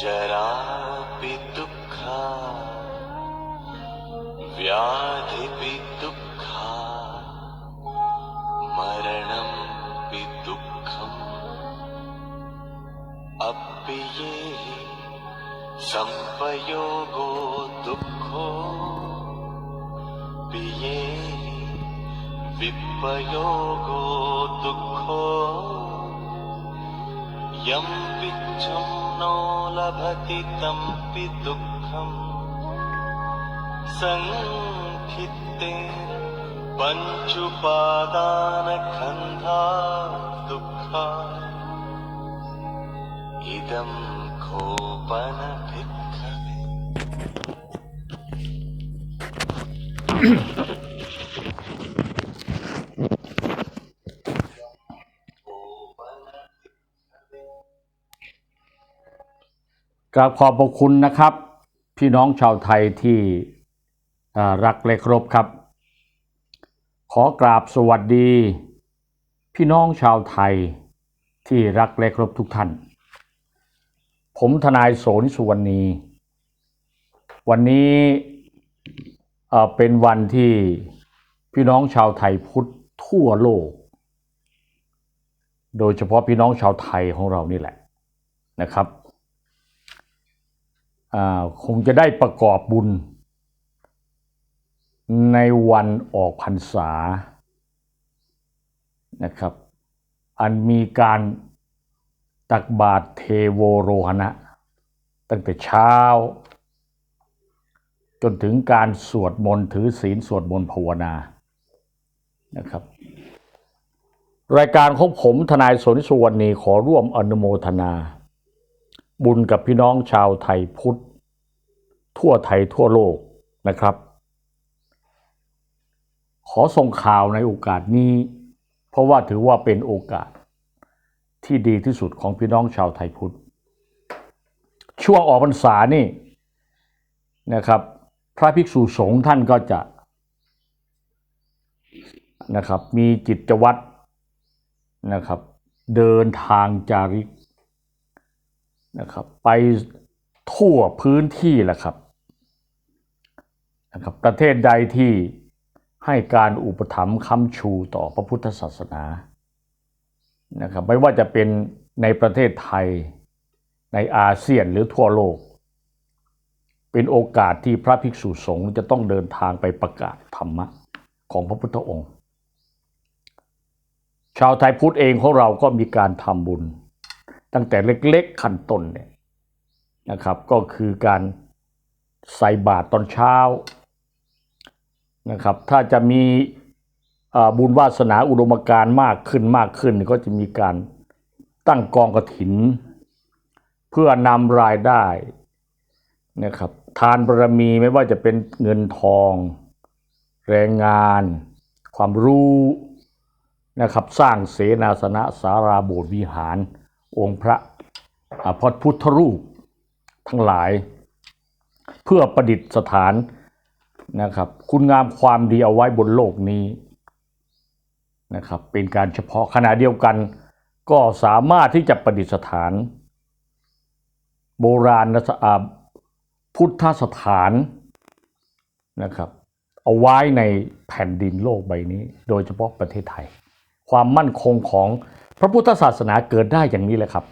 जरापि दुःखा व्याधिपि दुःखा मरणंपि दुःखम्। अप्यये सम्पयोगो दुःखो पिये विपयोगो दुःखो। यं विच्छं नो लभति तं पि दुःखम्। सङ्खित्ते पञ्चुपादानखन्धा दुःखा इदं कोपनभिक्खवे กราบขอบพระคุณนะครับ พี่น้องชาวไทยที่รักและเคารพครับ ขอกราบสวัสดี พี่น้องชาวไทยที่รักและเคารพทุกท่าน ผมทนายโสนิสุวรรณี วันนี้เป็นวันที่พี่น้องชาวไทยพุทธทั่วโลก โดยเฉพาะพี่น้องชาวไทยของเรานี่แหละนะครับ คงจะได้ประกอบบุญ ในวันออกพรรษานะครับ อันมีการตักบาตรเทโวโรหณะ ตั้งแต่เช้า จนถึงการสวดมนต์ถือศีลสวดมนต์ภาวนานะครับรายการของผมทนายสนสุวรรณีขอร่วมอนุโมทนา บุญกับพี่น้องชาวไทยพุทธ ทั่วไทยทั่วโลกนะครับ ขอส่งข่าวในโอกาสนี้ เพราะว่าถือว่าเป็นโอกาสที่ดีที่สุดของพี่น้องชาวไทยพุทธ ช่วงออกพรรษานี่นะครับ พระภิกษุสงฆ์ท่านก็จะนะครับมีกิจวัตรนะครับ เดินทางจาริก นะครับไปทั่วพื้นที่แหละครับนะครับประเทศใดที่ให้การอุปถัมภ์ค้ำชูต่อพระพุทธศาสนานะครับไม่ว่าจะเป็นในประเทศไทยในอาเซียนหรือทั่วโลก เป็นโอกาสที่พระภิกษุสงฆ์จะต้องเดินทางไปประกาศธรรมะของพระพุทธองค์ ชาวไทยพุทธเองของเราก็มีการทำบุญ ตั้งแต่เล็กๆขั้นต้นเนี่ยนะครับก็คือการใส่บาตรตอนเช้านะครับถ้าจะมีบุญวาสนาอุดมการณ์มากขึ้นมากขึ้น ก็จะมีการตั้งกองกระถิน เพื่อนำรายได้นะครับทานบารมีไม่ว่าจะเป็นเงินทอง แรงงาน ความรู้นะครับสร้างเสนาสนะสาราโบสถ์วิหาร องค์พระอาพระพุทธรูปทั้งหลาย เพื่อประดิษฐานนะครับ คุณงามความดีเอาไว้บนโลกนี้นะครับ เป็นการเฉพาะขณะเดียวกัน ก็สามารถที่จะประดิษฐาน โบราณสอ่าพุทธสถานนะครับ เอาไว้ในแผ่นดินโลกใบนี้ โดยเฉพาะประเทศไทย ความมั่นคงของ พระพุทธศาสนาเกิดได้อย่างนี้แหละครับ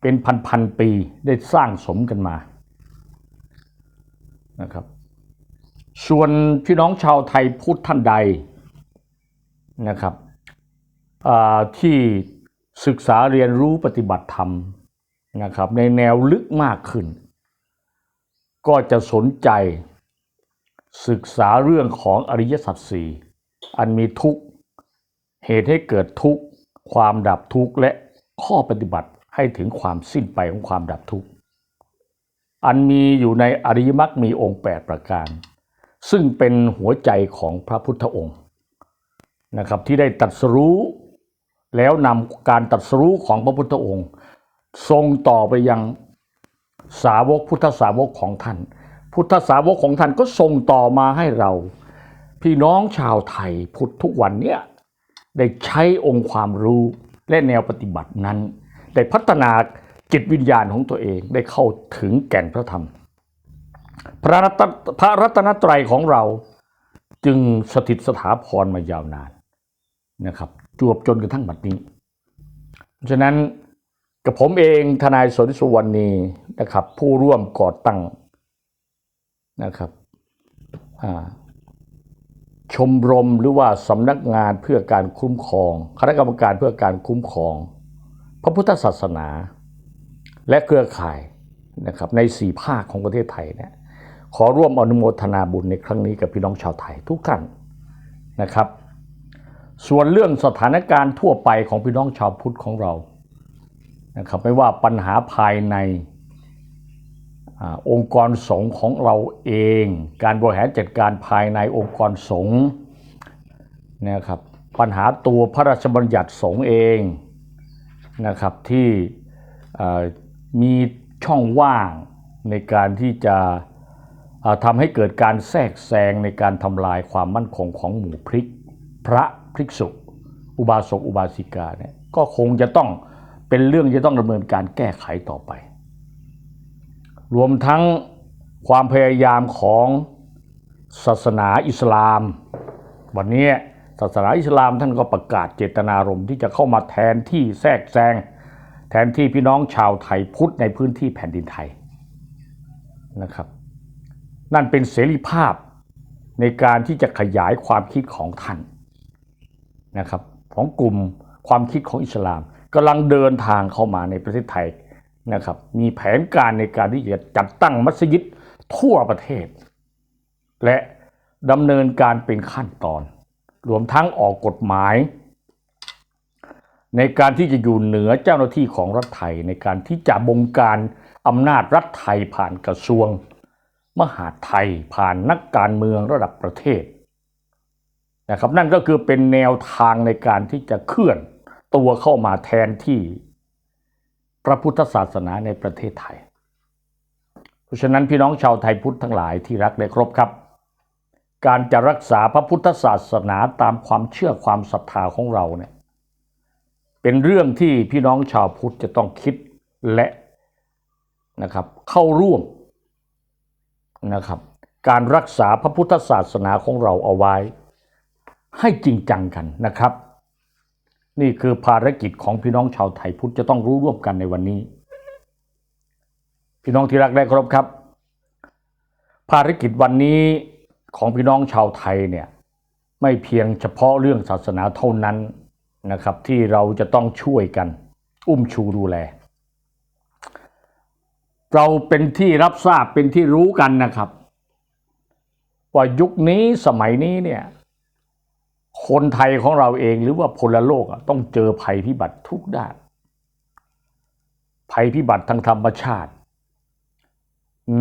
เป็นพันๆปีได้สร้างสมกันมานะครับ ส่วนพี่น้องชาวไทยพุทธท่านใดนะครับที่ศึกษาเรียนรู้ปฏิบัติธรรมนะครับ ในแนวลึกมากขึ้น ก็จะสนใจศึกษาเรื่องของอริยสัจสี่อันมีทุกข์เหตุให้เกิดทุกข์ ความดับทุกข์และข้อปฏิบัติให้ถึงความสิ้นไปของความดับทุกข์อันมีอยู่ในอริยมรรคมีองค์ 8 ประการ ซึ่งเป็นหัวใจของพระพุทธองค์นะครับที่ได้ตรัสรู้แล้วนำการตรัสรู้ของพระพุทธองค์ส่งต่อไปยังสาวกพุทธสาวกของท่าน พุทธสาวกของท่านก็ส่งต่อมาให้เรา พี่น้องชาวไทยพุทธทุกวันเนี่ย ได้ใช้องค์ความรู้และแนวปฏิบัตินั้น ได้พัฒนาจิตวิญญาณของตัวเองได้เข้าถึงแก่นพระธรรมพระรัตพระรัตนตรัยของเราจึงสถิตสถาพรมายาวนานนะครับจวบจนกระทั่งบัดนี้ เพราะฉะนั้นกับผมเองทนายสนสุวรรณีนะครับ ผู้ร่วมก่อตั้งนะครับอ่า ชมรมหรือว่าสำนักงานเพื่อการคุ้มครอง คณะกรรมการเพื่อการคุ้มครอง พระพุทธศาสนา และเครือข่ายนะครับในสี่ภาคของประเทศไทยเนี่ยขอร่วมอนุโมทนาบุญในครั้งนี้กับพี่น้องชาวไทยทุกท่านนะครับ ส่วนเรื่องสถานการณ์ทั่วไปของพี่น้องชาวพุทธของเรานะครับไม่ว่าปัญหาภายใน องค์กรสงฆ์ของเราเอง การบริหารจัดการภายในองค์กรสงฆ์นะครับปัญหาตัวพระราชบัญญัติสงฆ์เองนะครับที่มีช่องว่างในการที่จะทำให้เกิดการแทรกแซงในการทำลายความมั่นคงของหมู่พริก พระภิกษุอุบาสกอุบาสิกาเนี่ยก็คงจะต้องเป็นเรื่องที่ต้องดำเนินการแก้ไขต่อไป รวมทั้งความพยายามของศาสนาอิสลาม วันนี้ศาสนาอิสลามท่านก็ประกาศเจตนารมณ์ที่จะเข้ามาแทนที่แทรกแซงแทนที่พี่น้องชาวไทยพุทธในพื้นที่แผ่นดินไทยนะครับ นั่นเป็นเสรีภาพในการที่จะขยายความคิดของท่านนะครับของกลุ่มความคิดของอิสลามกำลังเดินทางเข้ามาในประเทศไทย นะครับมีแผนการในการที่จะจัดตั้งมัสยิดทั่วประเทศ และดำเนินการเป็นขั้นตอน รวมทั้งออกกฎหมาย ในการที่จะอยู่เหนือเจ้าหน้าที่ของรัฐไทย ในการที่จะบงการอำนาจรัฐไทยผ่านกระทรวง มหาดไทยผ่านนักการเมืองระดับประเทศนะครับนั่นก็คือเป็นแนวทางในการที่จะเคลื่อนตัวเข้ามาแทนที่ พระพุทธศาสนาในประเทศไทย เพราะฉะนั้นพี่น้องชาวไทยพุทธทั้งหลายที่รักและครบครับ การจะรักษาพระพุทธศาสนาตามความเชื่อความศรัทธาของเราเนี่ยเป็นเรื่องที่พี่น้องชาวพุทธจะต้องคิดและนะครับเข้าร่วมนะครับการรักษาพระพุทธศาสนาของเราเอาไว้ ให้จริงจังกันนะครับ นี่คือภารกิจของพี่น้องชาวไทยพุทธจะต้องรู้ร่วมกันในวันนี้ พี่น้องที่รักและเครพครับ ภารกิจวันนี้ของพี่น้องชาวไทยเนี่ยไม่เพียงเฉพาะเรื่องศาสนาเท่านั้นนะครับที่เราจะต้องช่วยกัน อุ้มชูดูแล เราเป็นที่รับทราบเป็นที่รู้กันนะครับ ว่ายุคนี้สมัยนี้เนี่ย คนไทยของเราเองหรือว่าพลโลกต้องเจอภัยพิบัติทุกด้าน ภัยพิบัติทางธรรมชาติ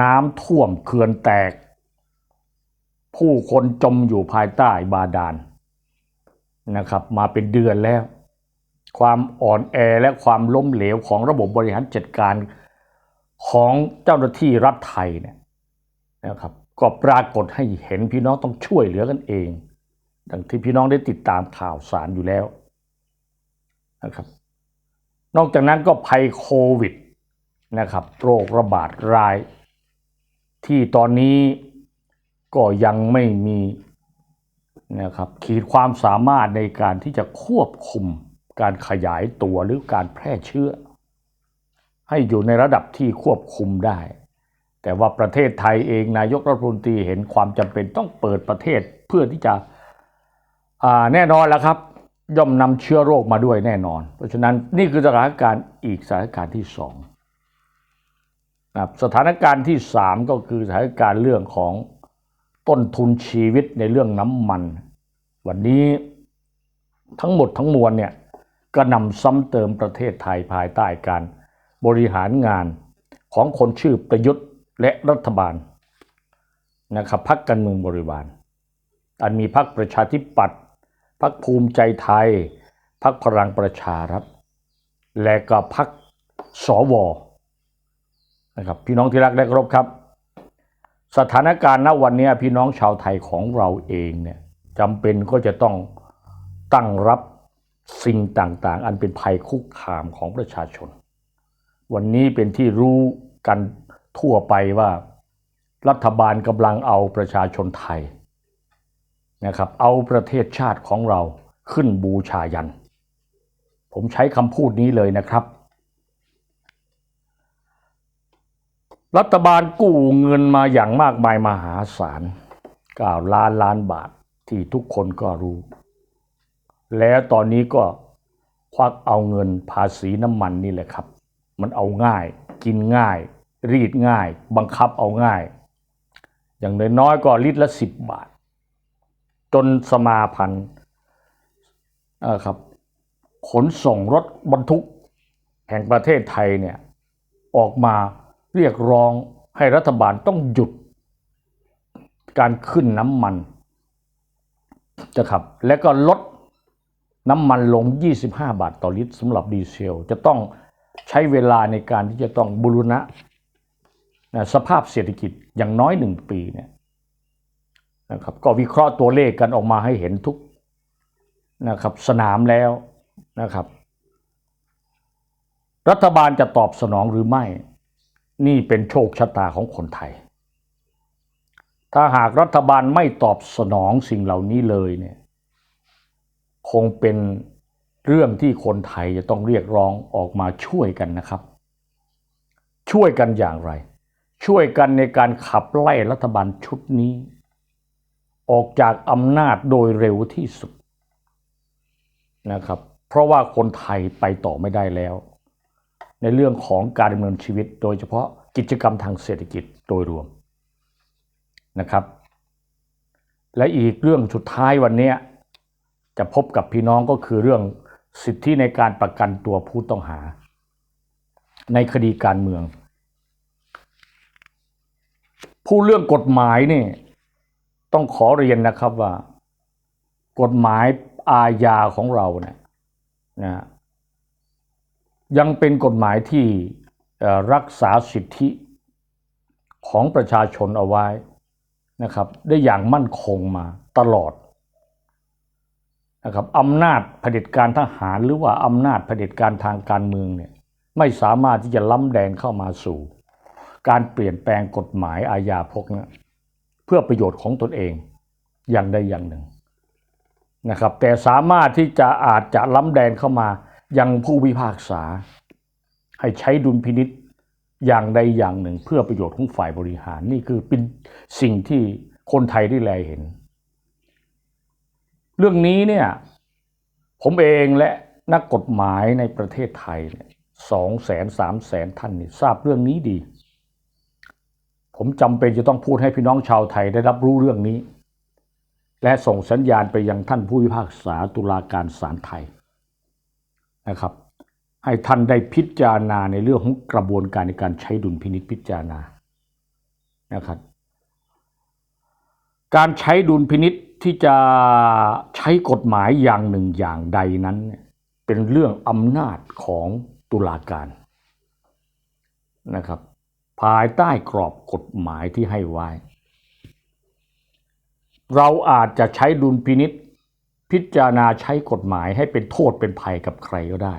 น้ำท่วมเขื่อนแตก ผู้คนจมอยู่ภายใต้บาดาลนะครับ มาเป็นเดือนแล้ว ความอ่อนแอและความล้มเหลวของระบบบริหารจัดการของเจ้าหน้าที่รัฐไทยเนี่ยนะครับ ก็ปรากฏให้เห็นพี่น้องต้องช่วยเหลือกันเอง ดังที่พี่น้องได้ติดตามข่าวสารอยู่แล้วนะครับ นอกจากนั้นก็ภัยโควิดนะครับ โรคระบาดราย ที่ตอนนี้ก็ยังไม่มีนะครับขีดความสามารถในการที่จะควบคุมการขยายตัวหรือการแพร่เชื้อ ให้อยู่ในระดับที่ควบคุมได้ แต่ว่าประเทศไทยเองนายกรัฐมนตรีเห็นความจำเป็นต้องเปิดประเทศเพื่อที่จะ แน่นอนแล้วครับ ย่อมนำเชื้อโรคมาด้วยแน่นอน เพราะฉะนั้นนี่คือสถานการณ์อีกสถานการณ์ที่สองนะสถานการณ์ที่สามก็คือสถานการณ์เรื่องของต้นทุนชีวิตในเรื่องน้ำมัน วันนี้ทั้งหมดทั้งมวลเนี่ยก็นำซ้ำเติมประเทศไทยภายใต้การบริหารงานของคนชื่อประยุทธ์และรัฐบาลนะครับพักการเมืองบริวารอันมีพรรคประชาธิปัตย์ พรรคภูมิใจไทยพรรคพลังประชารัฐและก็พรรคสวนะครับพี่น้องที่รักและครพครับ สถานการณ์ณวันนี้พี่น้องชาวไทยของเราเองเนี่ยจำเป็นก็จะต้องตั้งรับสิ่งต่างๆ อันเป็นภัยคุกคามของประชาชน วันนี้เป็นที่รู้กันทั่วไปว่ารัฐบาลกำลังเอาประชาชนไทย นะครับเอาประเทศชาติของเราขึ้นบูชายัน ผมใช้คำพูดนี้เลยนะครับ รัฐบาลกู้เงินมาอย่างมากมายมหาศาล9ล้านล้านบาทที่ทุกคนก็รู้ แล้วตอนนี้ก็ควักเอาเงินภาษีน้ำมันนี่แหละครับ มันเอาง่าย กินง่าย รีดง่าย บังคับเอาง่าย อย่างน้อยๆก็ลิตรละสิบบาท จนสมาพันธ์เออครับ ขนส่งรถบรรทุกแห่งประเทศไทยเนี่ยออกมาเรียกร้องให้รัฐบาลต้องหยุด การขึ้นน้ำมันนะครับและก็ลดน้ำมันลง 25 บาทต่อลิตรสำหรับดีเซล จะต้องใช้เวลาในการที่จะต้องบูรณะสภาพเศรษฐกิจอย่างน้อยหนึ่งปีเนี่ย นะครับก็วิเคราะห์ตัวเลขกันออกมาให้เห็นทุกนะครับสนามแล้วนะครับ รัฐบาลจะตอบสนองหรือไม่ นี่เป็นโชคชะตาของคนไทย ถ้าหากรัฐบาลไม่ตอบสนองสิ่งเหล่านี้เลยเนี่ยคงเป็นเรื่องที่คนไทยจะต้องเรียกร้องออกมาช่วยกันนะครับ ช่วยกันอย่างไร ช่วยกันในการขับไล่รัฐบาลชุดนี้ ออกจากอำนาจโดยเร็วที่สุดนะครับ เพราะว่าคนไทยไปต่อไม่ได้แล้ว ในเรื่องของการดำเนินชีวิต โดยเฉพาะกิจกรรมทางเศรษฐกิจโดยรวมนะครับ และอีกเรื่องสุดท้ายวันนี้จะพบกับพี่น้องก็คือเรื่องสิทธิในการประกันตัวผู้ต้องหา ในคดีการเมือง ผู้เรื่องกฎหมายนี่ ต้องขอเรียนนะครับว่า กฎหมายอาญาของเราเนี่ยนะยังเป็นกฎหมายที่รักษาสิทธิของประชาชนเอาไว้นะครับ ได้อย่างมั่นคงมาตลอดนะครับอำนาจเผด็จการทหารหรือว่าอำนาจเผด็จการทางการเมืองเนี่ยไม่สามารถที่จะล้ำแดนเข้ามาสู่ การเปลี่ยนแปลงกฎหมายอาญาพวกนี้ เพื่อประโยชน์ของตนเองอย่างใดอย่างหนึ่งนะครับ แต่สามารถที่จะอาจจะล้ำแดนเข้ามายังผู้พิพากษา ให้ใช้ดุลพินิษอย่างใดอย่างหนึ่ง เพื่อประโยชน์ของฝ่ายบริหารนี่คือเป็นสิ่งที่คนไทยได้แลเห็น เรื่องนี้เนี่ยผมเองและนักกฎหมายในประเทศไทยสองแสนสามแสนท่านนี่ทราบเรื่องนี้ดี ผมจำเป็นจะต้องพูดให้พี่น้องชาวไทยได้รับรู้เรื่องนี้ และส่งสัญญาณไปยังท่านผู้พิพากษาตุลาการศาลไทยนะครับ ให้ท่านได้พิจารณาในเรื่องของกระบวนการในการใช้ดุลพินิจพิจารณานะครับการใช้ดุลพินิษที่จะใช้กฎหมายอย่างหนึ่งอย่างใดนั้น เป็นเรื่องอำนาจของตุลาการนะครับ ภายใต้กรอบกฎหมายที่ให้ไว้ เราอาจจะใช้ดุลพินิษพิจารณาใช้กฎหมายให้เป็นโทษเป็นภัยกับใครก็ได้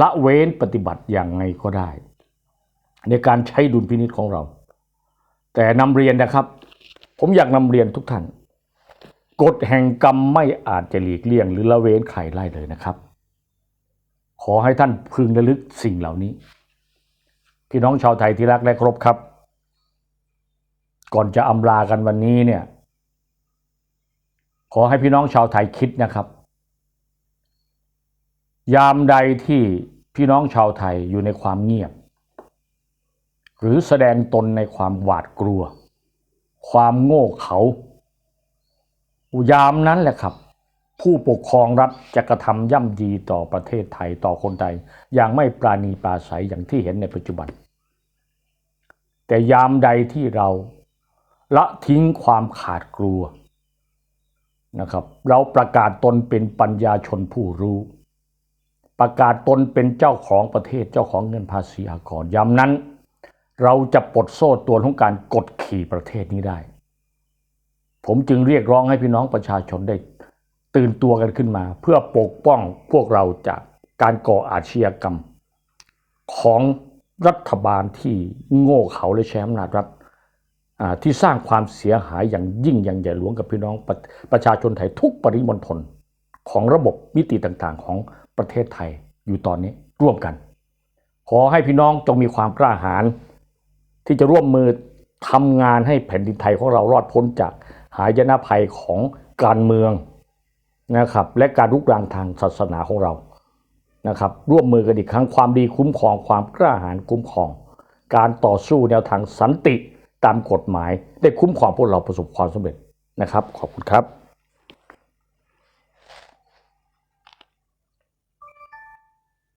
ละเว้นปฏิบัติอย่างไงก็ได้ ในการใช้ดุลพินิษของเรา แต่นำเรียนนะครับ ผมอยากนำเรียนทุกท่านกฎแห่งกรรมไม่อาจจะหลีกเลี่ยง หรือละเว้นใครไล่เลยนะครับ ขอให้ท่านพึงระลึกสิ่งเหล่านี้ พี่น้องชาวไทยที่รักและเคารพครับ ก่อนจะอำลากันวันนี้เนี่ย ขอให้พี่น้องชาวไทยคิดนะครับ ยามใดที่พี่น้องชาวไทยอยู่ในความเงียบ หรือแสดงตนในความหวาดกลัว ความโง่เขา ยามนั้นแหละครับ ผู้ปกครองรัฐจะกระทำย่ำยีต่อประเทศไทยต่อคนไทย อย่างไม่ปราณีปราศัยอย่างที่เห็นในปัจจุบัน แต่ยามใดที่เราละทิ้งความขาดกลัวนะครับเราประกาศตนเป็นปัญญาชนผู้รู้ ประกาศตนเป็นเจ้าของประเทศเจ้าของเงินภาษีอากรยามนั้น เราจะปลดโซ่ตรวของการกดขี่ประเทศนี้ได้ ผมจึงเรียกร้องให้พี่น้องประชาชนได้ตื่นตัวกันขึ้นมา เพื่อปกป้องพวกเราจากการก่ออาชญากรรมของ รัฐบาลที่โง่เขาและใช้อำนาจรัฐที่สร้างความเสียหายอย่างยิ่งอย่างใหญ่หลวงกับพี่น้องประประชาชนไทยทุกปริมณฑลของระบบมิติต่างๆ ของประเทศไทยอยู่ตอนนี้ร่วมกัน ขอให้พี่น้องจงมีความกล้าหาญที่จะร่วมมือทำงานให้แผ่นดินไทยของเรารอดพ้นจากหายนะภัยของการเมืองนะครับและการลุกรานทางศาสนาของเรา นะครับร่วมมือกันอีกครั้งความดีคุ้มครองความกล้าหาญคุ้มครอง การต่อสู้แนวทางสันติตามกฎหมาย ได้คุ้มครองพวกเราประสบความสำเร็จนะครับ ขอบคุณครับ